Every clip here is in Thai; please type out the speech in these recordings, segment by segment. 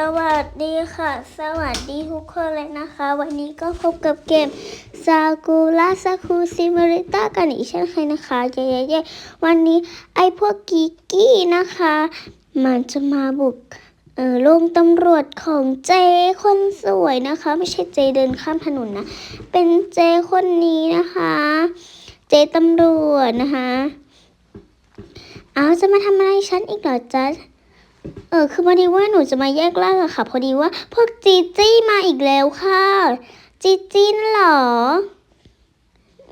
สวัสดีค่ะ สวัสดีทุกคนเลยนะคะ วันนี้ก็พบกับเกมซากูระซาคูซิมาริต้ากันอีกเช่นเคยนะคะเย้ๆๆวันนี้ไอพวกกีกี้นะคะ มันจะมาบุกเออโรงตำรวจของเจคนสวยนะคะ ไม่ใช่เจเดินข้ามถนนนะ เป็นเจคนนี้นะคะ เจตำรวจนะคะ เอาจะมาทำอะไรฉันอีกเหรอจ๊ะ เออคือพอดีว่าหนูจะมาแยกร่างอะค่ะ พอดีว่าพวกจีจี้มาอีกแล้วค่ะ จีจี้น่ะเหรอ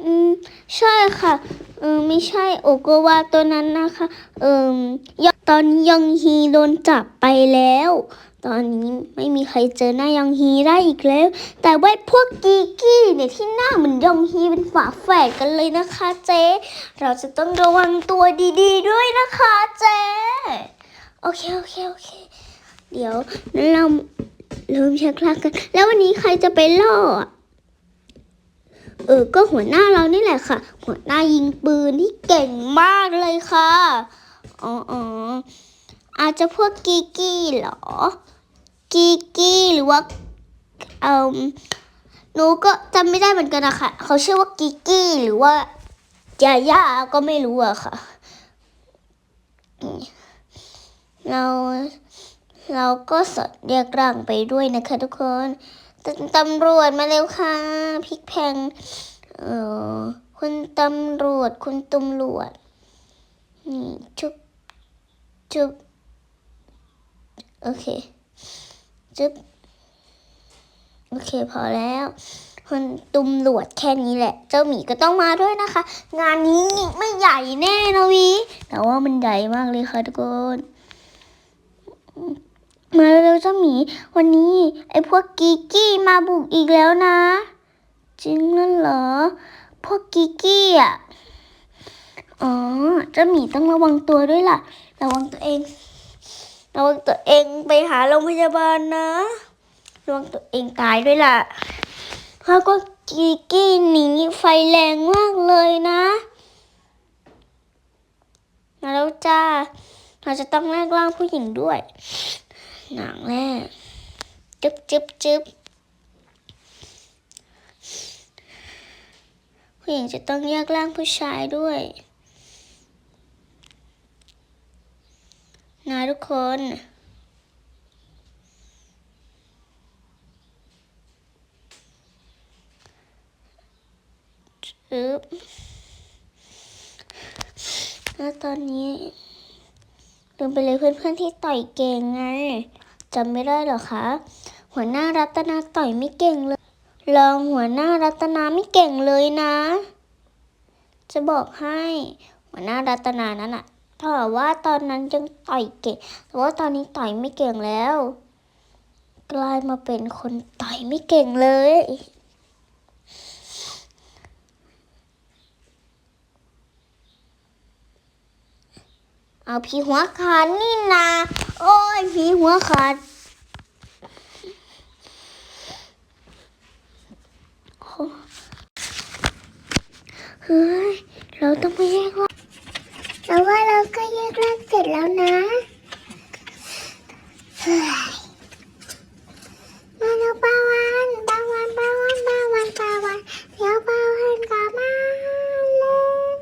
อืมใช่ค่ะ เออไม่ใช่โอโกวาตัวนั้นนะคะ เออยตอนยองฮีโดนจับไปแล้ว ตอนนี้ไม่มีใครเจอหน้ายองฮีได้อีกแล้ว แต่ว่าพวกกีกี้เนี่ยที่หน้าเหมือนยองฮีเป็นฝาแฝดกันเลยนะคะเจ๊ เราจะต้องระวังตัวดีๆด้วยนะคะเจ๊ โอเคโอเคโอเค เดี๋ยวเราเริ่มเช็คลากกัน แล้ววันนี้ใครจะไปล่อเออ ก็หัวหน้าเรานี่แหละค่ะ หัวหน้ายิงปืนที่เก่งมากเลยค่ะ อ๋ออ๋ออาจจะพวกกีกี้เหรอ กีกี้หรือว่าเอ่อหนูก็จำไม่ได้เหมือนกันอะค่ะเขาชื่อว่ากีกี้หรือว่ายาย่าก็ไม่รู้อะค่ะ เราเราก็สดเรียกร่างไปด้วยนะคะทุกคนตตำรวจมาเร็วค่ะพิกแพงเออคุณตำรวจคุณตำรวจนี่จุบจุบโอเคจุบโอเคพอแล้วคุณตำรวจแค่นี้แหละ เจ้าหมีก็ต้องมาด้วยนะคะ งานนี้ไม่ใหญ่แน่นะวีแต่ว่ามันใหญ่มากเลยค่ะทุกคน มาเร็วเจ้าหมี วันนี้ไอ้พวกกีกี้มาบุกอีกแล้วนะ จริงนั่นเหรอ พวกกีกี้อะ อ๋อ เจ้าหมีต้องระวังตัวด้วยล่ะ ระวังตัวเอง ระวังตัวเองไปหาโรงพยาบาลนะ ระวังตัวเองตายด้วยล่ะเพราะก็กีกี้หนีไฟแรงมากเลยนะ มาแล้วจ้า เราจะต้องแลกร่างผู้หญิงด้วย หนังแรกจึ๊บจึ๊บจึ๊บผู้หญิงจะต้องแยกร่างผู้ชายด้วยนะทุกคนจึ๊บแล้วตอนนี้ ลืมไปเลยเพื่อนๆที่ต่อยเก่งไงจำไม่ได้หรอคะ หัวหน้ารัตนาต่อยไม่เก่งเลยรองหัวหน้ารัตนาไม่เก่งเลยนะ จะบอกให้หัวหน้ารัตนานั้นอะถ้าว่าตอนนั้นยังต่อยเก่งแต่ว่าตอนนี้ต่อยไม่เก่งแล้ว กลายมาเป็นคนต่อยไม่เก่งเลย เอาผีหัวขาดนี่นาโอ้ยผีหัวขาดเฮ้ย เราต้องไปแยกว่าแต่ว่าเราก็แยกร่างเสร็จแล้วนะเฮ้ยมาแล้วป้าวันป้าวันป้าวันป้าวันป้าวันเดี๋ยวป้าวันกลับมาเลย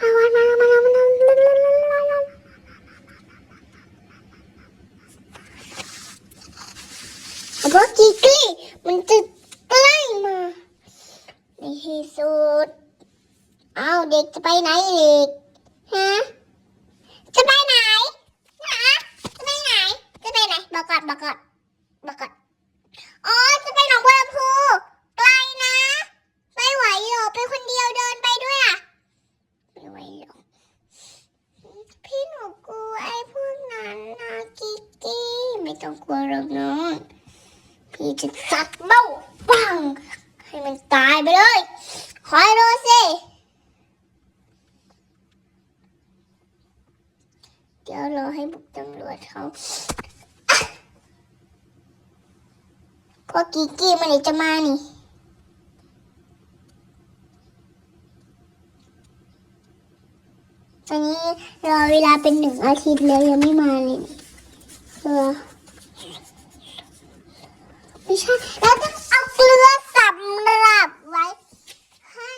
มาวันมาแล้วมาแล้วมาแล้วพวกกิกกี้มันจะใกล้มาใน ที่สุด เอาเด็กจะไปไหนอีกฮะจะไปไหนฮะจะไปไหน จะไปไหนบอกก่อนบอกก่อนบอกก่อนอ๋อจะไปหนองบัวลำพูไกลนะไม่ไหวหรอกไปคนเดียวเดินไปด้วยอะไม่ไหวหรอกพี่หนูกลัวไอ้พวกนั้นนะกิกกี้ไม่ต้องกลัวหรอกน้องพี่จะสักเบ้าปังให้มันตายไปเลย คอยดูสิ เดี๋ยวรอให้บุกตำรวจเขาอะพวกกิกกี้มันจะมานี่ตอนนี้รอเวลาเป็นหนึ่งอาทิตย์แล้วยังไม่มาเลยเกลือไม่ใช่เราต้องเอาเกลือสำหรับไว้ ให้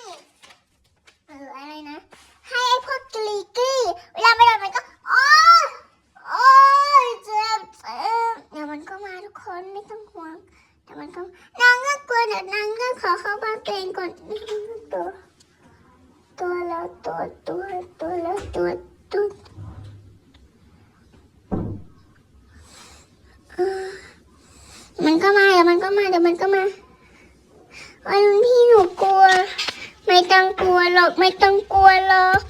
เอออะไรนะ ให้ไอ้พวกกลีกี้เวลาไปโดนมันก็โอ้ยโอ้ยเจ็บเจ็บเดี๋ยวมันก็มาทุกคนไม่ต้องห่วงเดี๋ยวมันก็นางก็กลัวเดี๋ยวนางก็ ขอเข้าบ้านตัวเองก่อนตัวตัวแล้วตัวตัวตัวแล้วตัวตัวมันก็มาเดี๋ยวมันก็มาเดี๋ยวมันก็มาวันพี่หนูกลัว ไม่ต้องกลัวหรอกไม่ต้องกลัวหรอก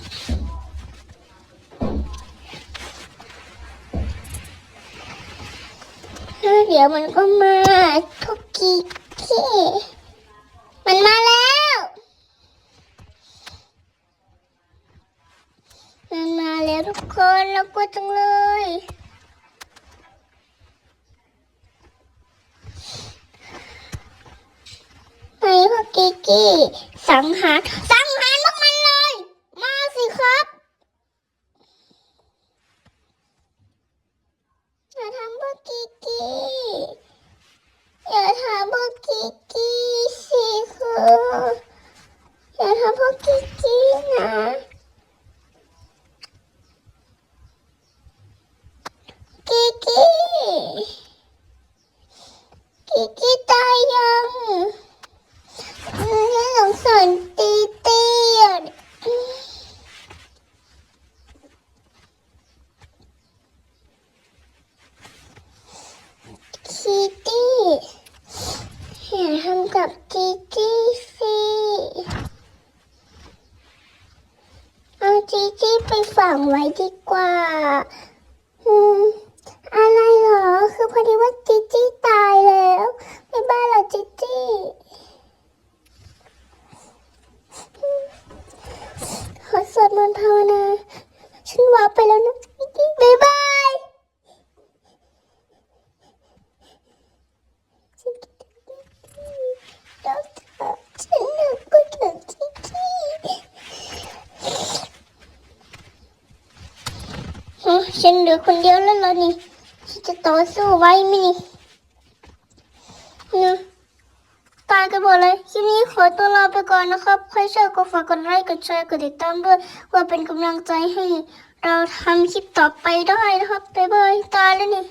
เดี๋ยวมันก็มาทุกกี้กี้มันมาแล้ว มันมาแล้วทุกคนเรากลัวจังเลยไหนพวกกิกกี้สังหารสังหารพวกมันเลย มาสิครับ อย่าทำพวกกิกกี้อย่าทำพวกกิกกี้สิครับอย่าทำพวกกิกกี้นะ กิกกี้ กิกกี้ตายยังน่าสงสารตีตีอะคิตตี้อย่าทำกับกิกกี้สิเอาจีจี้ไปฝังไว้ดีกว่า อืม อะไรเหรอ คือพอดีว่าจิจี้ตายแล้วไม่บ้านเหรอจิจี้อืมขอสวดมนต์ภาวนา ฉันวาไปแล้วนะจิจี้บ๊ายบายฉันคิดถึงจิจี้แล้วเธอฉันนึกก็ถึงจิจี้ฮะ ฉันเหลือคนเดียวแล้วล่ะนี่ฉันจะต่อสู้ไว้ไหมนี่นี่ตายกันหมดเลยคลิปนี้ขอตัวลาไปก่อนนะครับใครชอบก็ฝากกดไลค์กดแชร์กดติดตามด้วยเพื่อเป็นกำลังใจให้ เราทำคลิปต่อไปได้นะครับบ๊ายบายตายแล้วนี่